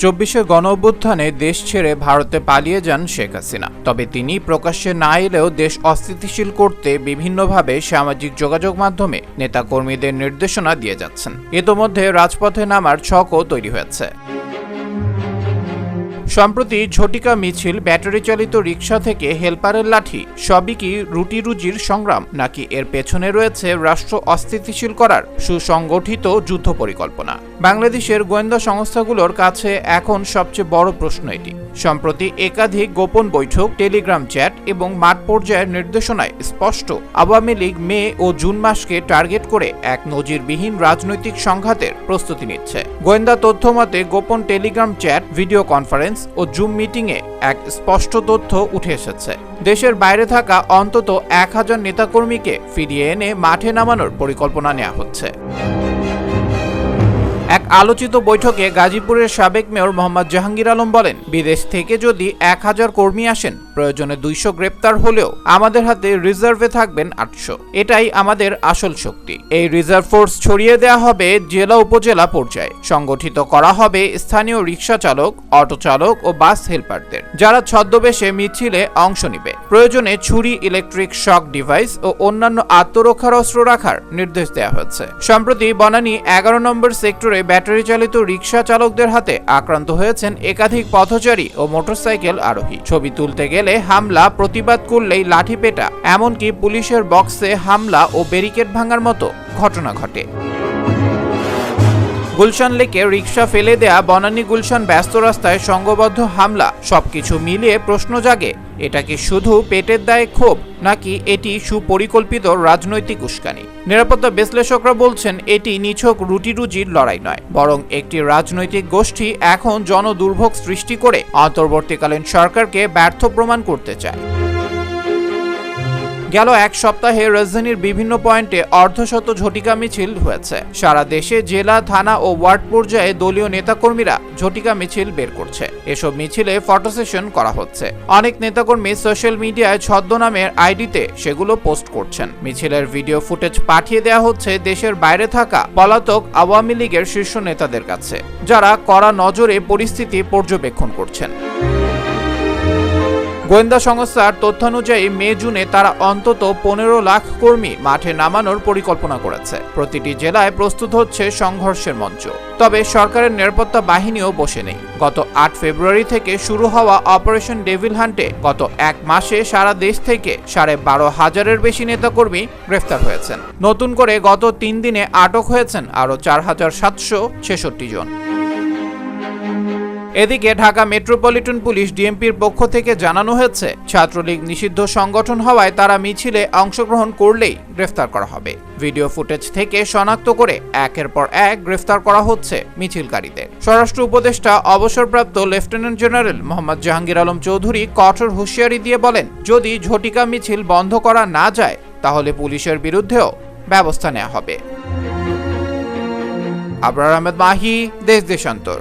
চব্বিশের গণ অভ্যুত্থানে দেশ ছেড়ে ভারতে পালিয়ে যান শেখ হাসিনা। তবে তিনি প্রকাশ্যে না এলেও দেশ অস্থিতিশীল করতে বিভিন্নভাবে সামাজিক যোগাযোগ মাধ্যমে নেতা কর্মীদের নির্দেশনা দিয়ে যাচ্ছেন। ইতোমধ্যে রাজপথে নামার ছকও তৈরি হয়েছে। সম্প্রতি ঝটিকা মিছিল ব্যাটারি চালিত রিক্সা থেকে হেলপারের লাঠি, সবই কি রুটি রুজির সংগ্রাম, নাকি এর পেছনে রয়েছে রাষ্ট্র অস্থিতিশীল করার সুসংগঠিত যুদ্ধ পরিকল্পনা? বাংলাদেশের গোয়েন্দা সংস্থাগুলোর কাছে এখন সবচেয়ে বড় প্রশ্ন এটি। সম্প্রতি একাধিক গোপন বৈঠক, টেলিগ্রাম চ্যাট এবং মাঠ পর্যায়ের নির্দেশনায় স্পষ্ট, আওয়ামী লীগ মে ও জুন মাসকে টার্গেট করে এক নজিরবিহীন রাজনৈতিক সংঘাতের প্রস্তুতি নিচ্ছে। গোয়েন্দা তথ্য মতে গোপন টেলিগ্রাম চ্যাট, ভিডিও কনফারেন্স ও জুম মিটিংয়ে এক স্পষ্ট তথ্য উঠে এসেছে। দেশের বাইরে থাকা অন্তত এক হাজার নেতাকর্মীকে ফিরিয়ে এনে মাঠে নামানোর পরিকল্পনা নেওয়া হচ্ছে। এক আলোচিত বৈঠকে গাজীপুরের সাবেক মেয়র মোহাম্মদ জাহাঙ্গীর আলম বলেন, বিদেশ থেকে যদি এক হাজার কর্মী আসেন, প্রয়োজনে দুইশো গ্রেপ্তার হলেও আমাদের হাতে রিজার্ভে থাকবেন আটশো। এটাই আমাদের আসল শক্তি। এই রিজার্ভ ফোর্স ছড়িয়ে দেওয়া হবে জেলা উপজেলা পর্যায়ে। সংগঠিত করা হবে স্থানীয় রিক্সা চালক, অটো চালক ও বাস হেল্পারদের। যারা ছদ্মবেশে মিছিলে অংশ নেবে। প্রয়োজনে ছুরি, ইলেকট্রিক শক ডিভাইস ও অন্যান্য আত্মরক্ষার অস্ত্র রাখার নির্দেশ দেওয়া হয়েছে সম্প্রতি বনানী এগারো নম্বর সেক্টরে ব্যাটারি চালিত রিক্সা চালকদের হাতে আক্রান্ত হয়েছেন একাধিক পথচারী ও মোটরসাইকেল আরোহী। ছবি তুলতে গেলে হামলা প্রতিবাদ করলেই লাঠি পেটা, এমনকি পুলিশের বক্সে হামলা ও ব্যারিকেড ভাঙার মতো ঘটনা ঘটে। গুলশান লেকে রিক্সা ফেলে দেয়া বনানী গুলশান ব্যস্ত রাস্তায় সংঘবদ্ধ হামলা। সবকিছু মিলিয়ে প্রশ্ন জাগে, এটা কি শুধু পেটের দায়ে ক্ষোভ, নাকি এটি সুপরিকল্পিত রাজনৈতিক উস্কানি? নিরাপত্তা বিশ্লেষকরা বলছেন, এটি নিছক রুটি রুজির লড়াই নয়, বরং একটি রাজনৈতিক গোষ্ঠী এখন জনদুর্ভোগ সৃষ্টি করে, অন্তর্বর্তীকালীন সরকারকে ব্যর্থ প্রমাণ করতে চায়। গেল এক সপ্তাহে রাজধানীর বিভিন্ন পয়েন্টে অর্ধশত ঝটিকা মিছিল হয়েছে। সারা দেশে জেলা, থানা ও ওয়ার্ড পর্যায়ে দলীয় নেতাকর্মীরা ঝটিকা মিছিল বের করছে। এসব মিছিলে ফটো সেশন করা হচ্ছে। অনেক নেতাকর্মী সোশ্যাল মিডিয়ায় ছদ্মনামের আইডিতে সেগুলো পোস্ট করছেন। মিছিলের ভিডিও ফুটেজ পাঠিয়ে দেওয়া হচ্ছে দেশের বাইরে থাকা পলাতক আওয়ামী লীগের শীর্ষ নেতাদের কাছে, যারা কড়া নজরে পরিস্থিতি পর্যবেক্ষণ করছেন। গোয়েন্দা সংস্থার তথ্যানুযায়ী মে, জুনে তারা অন্তত পনেরো লাখ কর্মী মাঠে নামানোর পরিকল্পনা করেছে। প্রতিটি জেলায় প্রস্তুত হচ্ছে সংঘর্ষের মঞ্চ। তবে সরকারের নিরাপত্তা বাহিনীও বসে নেই। গত আট ফেব্রুয়ারি থেকে শুরু হওয়া অপারেশন ডেভিল হান্টে গত এক মাসে সারা দেশ থেকে সাড়ে বারো হাজারের বেশি নেতাকর্মী গ্রেফতার হয়েছেন। নতুন করে গত তিন দিনে আটক হয়েছেন আরও চার হাজার সাতশো ছেষট্টি জন। এদিকে ঢাকা মেট্রোপলিটন পুলিশ ডিএমপির পক্ষ থেকে জানানো হয়েছে, ছাত্রলীগ নিষিদ্ধ সংগঠন হওয়ায় তারা মিছিলে অংশগ্রহণ করলেই গ্রেফতার করা হবে। ভিডিও ফুটেজ থেকে শনাক্ত করে একের পর এক গ্রেফতার করা হচ্ছে মিছিলকারীদের। স্বরাষ্ট্র উপদেষ্টা, অবসরপ্রাপ্ত লেফটেন্যান্ট জেনারেল মোহাম্মদ জাহাঙ্গীর আলম চৌধুরী কঠোর হুঁশিয়ারি দিয়ে বলেন, যদি ঝটিকা মিছিল বন্ধ করা না যায়, তাহলে পুলিশের বিরুদ্ধেও ব্যবস্থা নেওয়া হবে। আবরার আহমেদ মাহি, দেশ দেশান্তর।